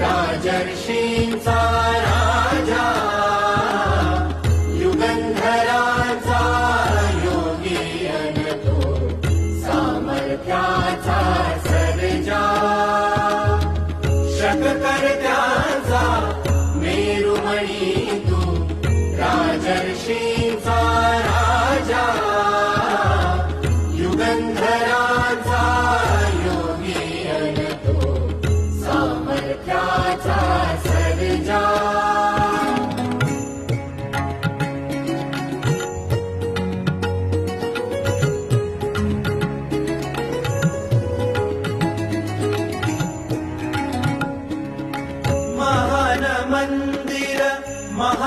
राजर्षींचा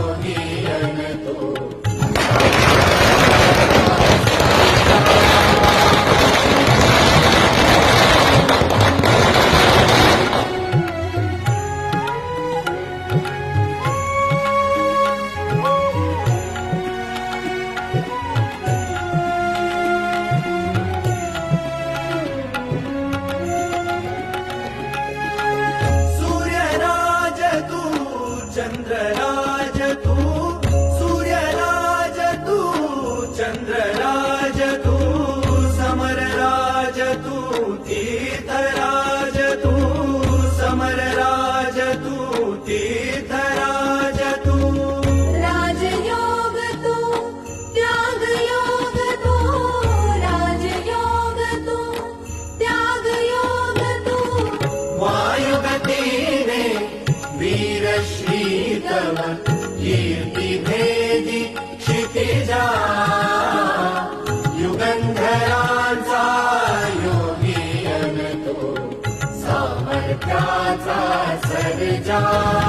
for me. Bye.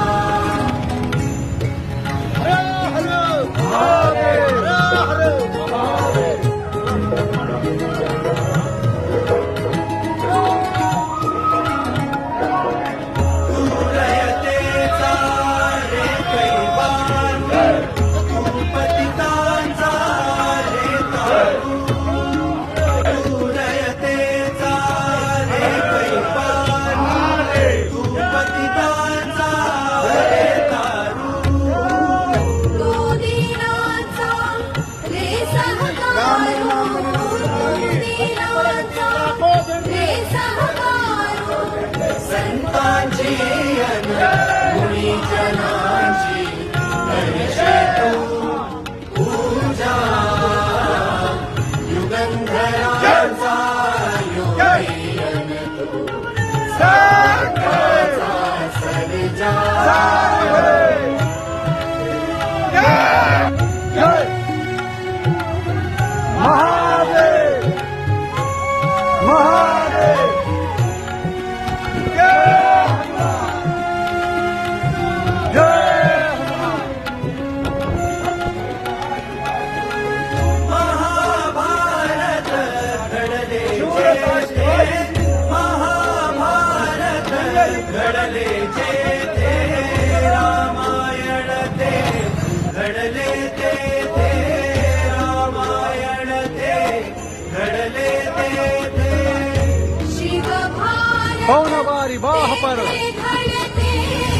Tchau. Tchau.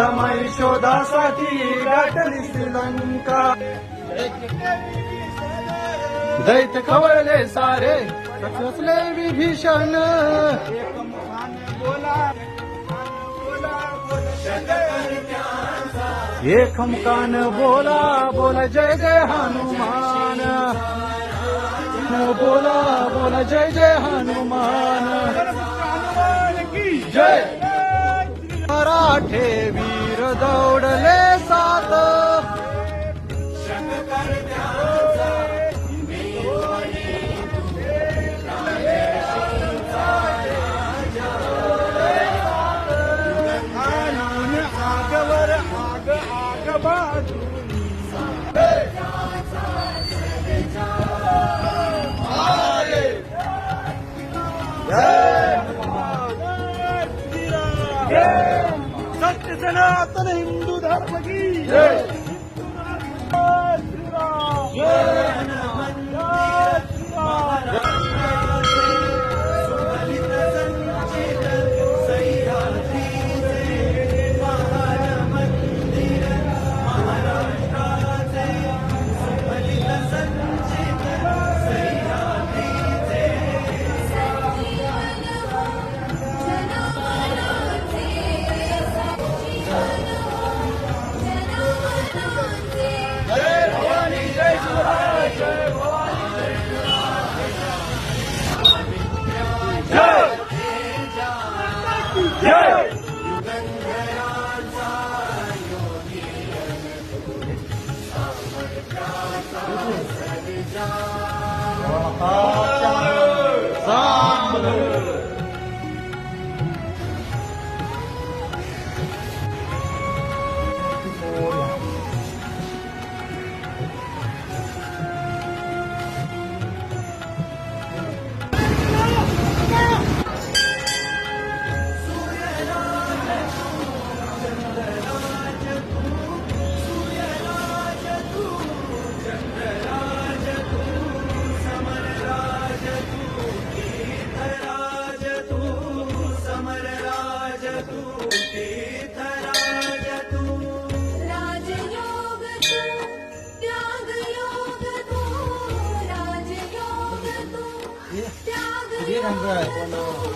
Sitamai शोधासाठी गाठली श्रीलंका. दैत खवळले सारे रचले विभीषण. एकमुखान बोला बोला जय जय हनुमान. बोला बोला जय जय हनुमान. जय मराठे वीर दौडले.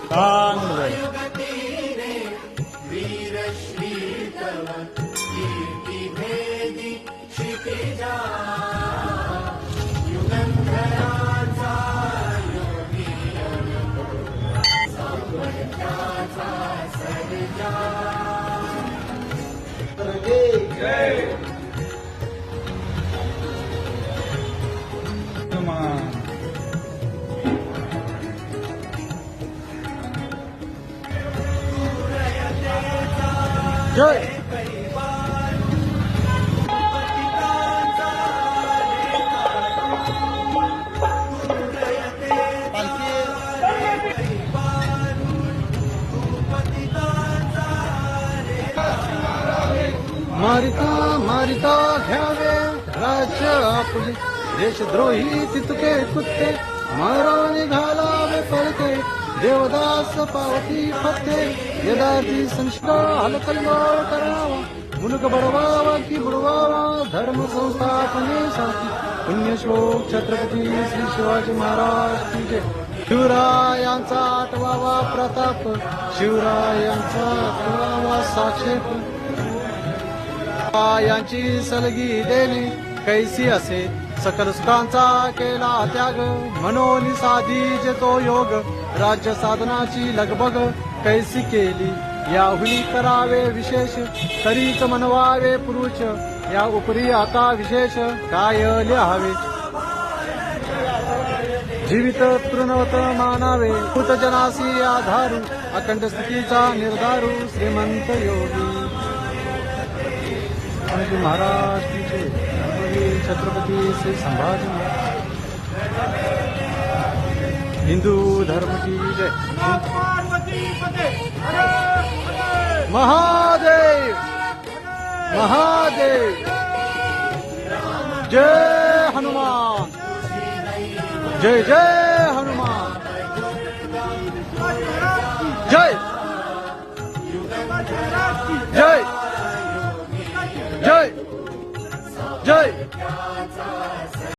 त्याग वीर देशद्रोही तितके कुत्ते मारा निघालावे पळते देवदास पावती फत्ते यदाची संस्कार हलकल्लोळ करावा मुलग बडवावा की बुडवावा धर्म संस्थापनेसाठी पुण्यश्लोक छत्रपती श्री शिवाजी महाराज की जय. शिवरायांचा आठवावा प्रताप शिवरायांचा आठवावा साक्षेप. यांची सलगी देणे कैसी असे? सकल सुखांचा केला त्याग. मनोनी साधी तो योग. राज्य साधनाची लगबग. कैसी केली? हुई करावे विशेष. तरीच मनवावे पुरुष. या उपरी आता विशेष. काय लिहावे? जीवित तृणवत मानावे. जनासी आधारू. अखंड स्थितीचा निर्धारू. श्रीमंत योगी. महाराज छत्रपती श्री संभाजी हिंदू धर्म की जय। महादेव। महादेव। जय हनुमान। जय जय हनुमान। जय जय। जय। जय!